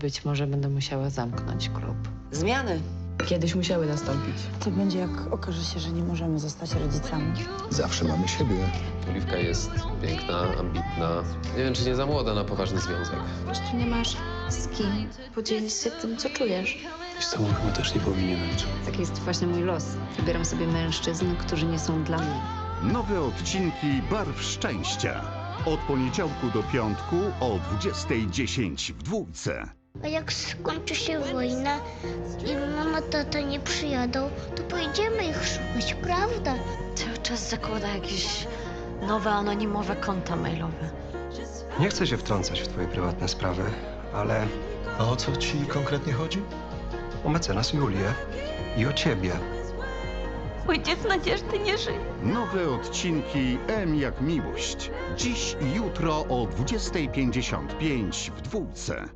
Być może będę musiała zamknąć klub. Zmiany kiedyś musiały nastąpić. Co będzie, jak okaże się, że nie możemy zostać rodzicami? Zawsze mamy siebie. Oliwka jest piękna, ambitna. Nie wiem, czy nie za młoda na poważny związek. Po prostu nie masz z kim podzielić się tym, co czujesz. I z tobą chyba też nie powinienem. Taki jest właśnie mój los. Wybieram sobie mężczyzn, którzy nie są dla mnie. Nowe odcinki Barw Szczęścia. Od poniedziałku do piątku o 20.10 w dwójce. A jak skończy się wojna i mama, tata nie przyjadą, to pojedziemy ich szukać, prawda? Cały czas zakłada jakieś nowe, anonimowe konta mailowe. Nie chcę się wtrącać w twoje prywatne sprawy, ale A o co ci konkretnie chodzi? o mecenas Julię i o ciebie. Ojciec Nadzieszty nie żyje. Nowe odcinki M jak miłość. Dziś i jutro o 20.55 w dwójce.